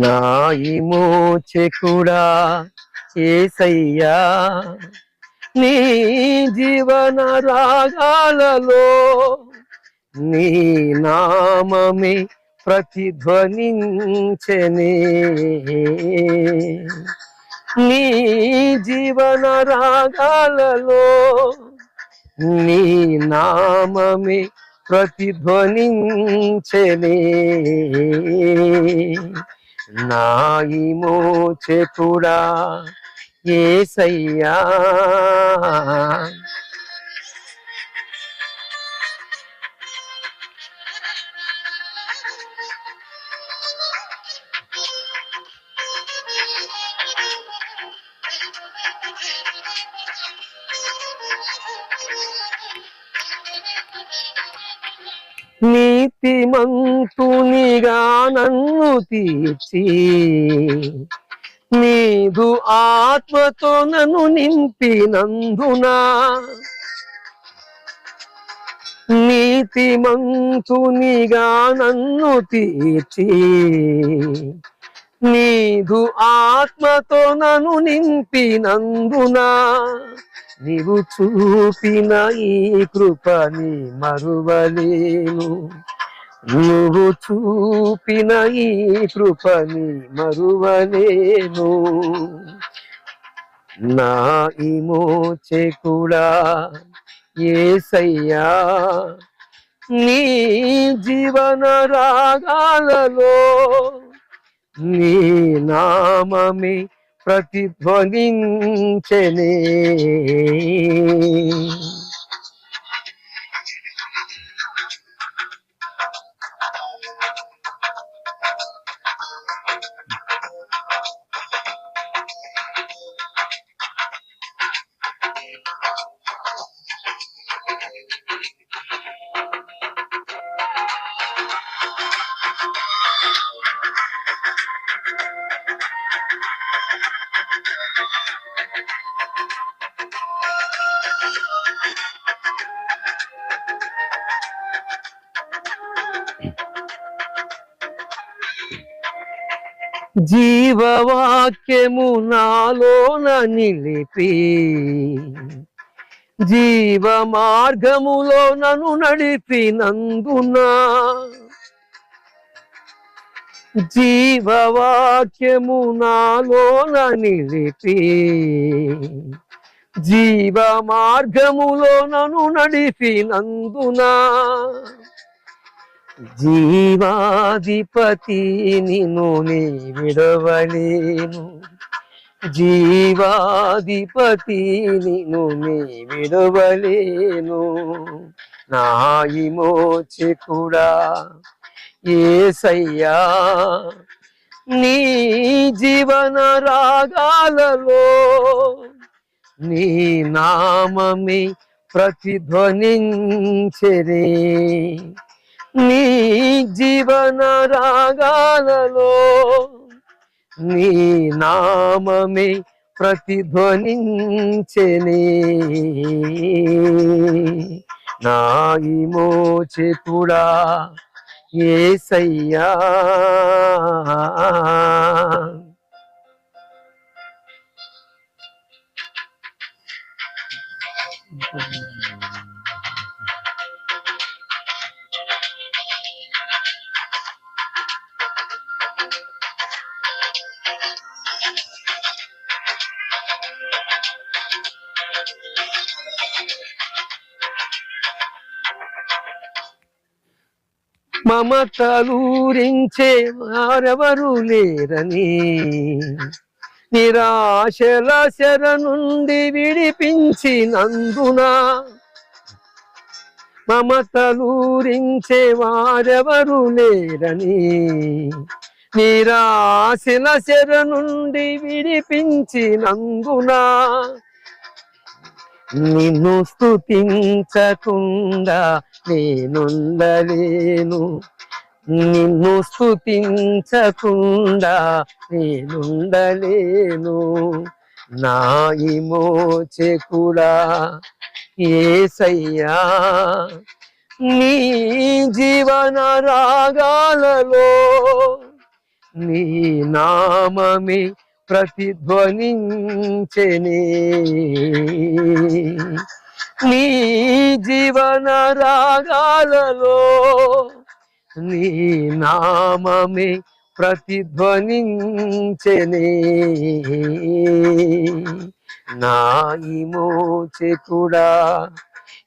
నాయి మోచెకుడా ఏసయ్యా నీ జీవన రాగాలలో నీ నామమే ప్రతిధ్వనించనే. నీ జీవన రాగాలలో నీ నామమే ప్రతిధ్వనించనే. నాయిమో మోచెకుడా ఏసయ్యా. నీతిమంతునిగా నన్ను తీర్చి. నీదు ఆత్మతో నన్ను నింపినందునా నీతిమంతునిగా నన్ను తీర్చి. నీదు ఆత్మతో నను నింపినందున నీవు చూపిన ఈ కృపని మరువలేను. నువ్వు చూపిన ఈ కృపని మరువలేను. నా ఇమోచె కూడా ఏసయ్యా నీ జీవన రాగాలలో నీ నామమే ప్రతిధ్వనించనే. జీవవాక్యము నాలోన నిలిపి జీవ మార్గములో నన్ను నడిపినందున జీవవాక్యము నాలోన నిలిపి జీవ మార్గములో నన్ను నడిపినందున జీవాధిపతి నిన్ను నీ విడవలేను. జీవాధిపతి నిన్ను నీ విడవలేను. నాయి మోచె కూడా ఏసయ్యా నీ జీవన రాగాలలో నీ నామమే ప్రతిధ్వనించరే. నీ జీవన రాగాలలో నీ నామమే ప్రతిధ్వనించనే. నాయి మోచెతుడా ఏసయ్యా. మమతలూరించే మారెవరు లేరని నిరాశల శర నుండి విడిపించినందున మమతలూరించే వారెవరు లేరని నిరాశల శర నుండి విడిపించినందున నిన్ను స్థుతించకుండా నేనుండలేను. నిన్ను స్థుతించకుండా నేనుండలేను. నా ఇమోచె కూడా ఏసయ్యా నీ జీవన రాగాలలో నీ నామమే ప్రతిధ్వనించెనే. నీ జీవన రాగాలలో నీ నామమే ప్రతిధ్వనించెనే. నాయి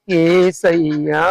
ఏ సయ్యా